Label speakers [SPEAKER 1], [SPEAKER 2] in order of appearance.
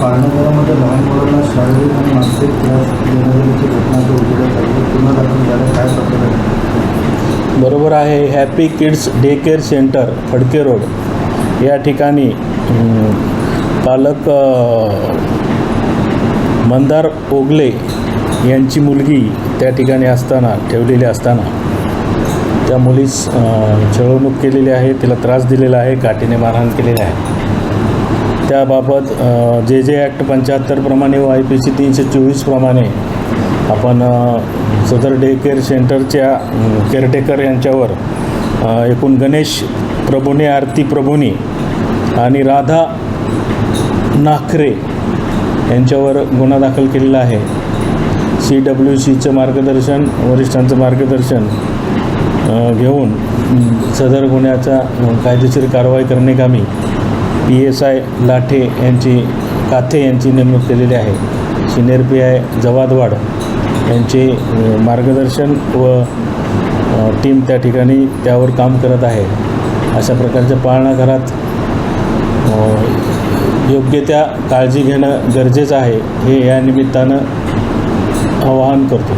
[SPEAKER 1] पाळणाघरामध्ये लहान मुलांना शारीरिक आणि मानसिक त्रास देण्याची घटना जो उघडत आहे पुन्हा दाखल झाल्या काय प्रकार
[SPEAKER 2] बरोबर आहे happy kids day care centre Phadke road. या ठिकाणी पालक मंदार ओगले यांची मुलगी त्या ठिकाणी असताना ठेवलेली असताना त्या मुलीस छळवणूक केलेली आहे तिला त्रास दिलेला आहे काठीने मारहाण केलेली आहे. त्याबाबत जे जे ॲक्ट पंच्याहत्तरप्रमाणे व आय पी सी तीनशे चोवीसप्रमाणे आपण सदर डे केअर सेंटरच्या केअरटेकर यांच्यावर एकूण गणेश प्रभुने आरती प्रभुनी आणि राधा नाखरे यांच्यावर गुन्हा दाखल केलेला आहे. सी डब्ल्यू सीचं मार्गदर्शन वरिष्ठांचं मार्गदर्शन घेऊन सदर गुन्ह्याचा कायदेशीर कारवाई करणे करण्याकामी पी एस आय लाठे यांची काथे यांची नेमणूक केलेली आहे. सिनियर पी आय जवादवाड यांचे मार्गदर्शन व टीम त्या ठिकाणी त्यावर काम करत आहे. अशा प्रकारच्या पाळणा घरात योग्य त्या काळजी घेणं गरजेचं आहे हे या निमित्तानं आवाहन करतो.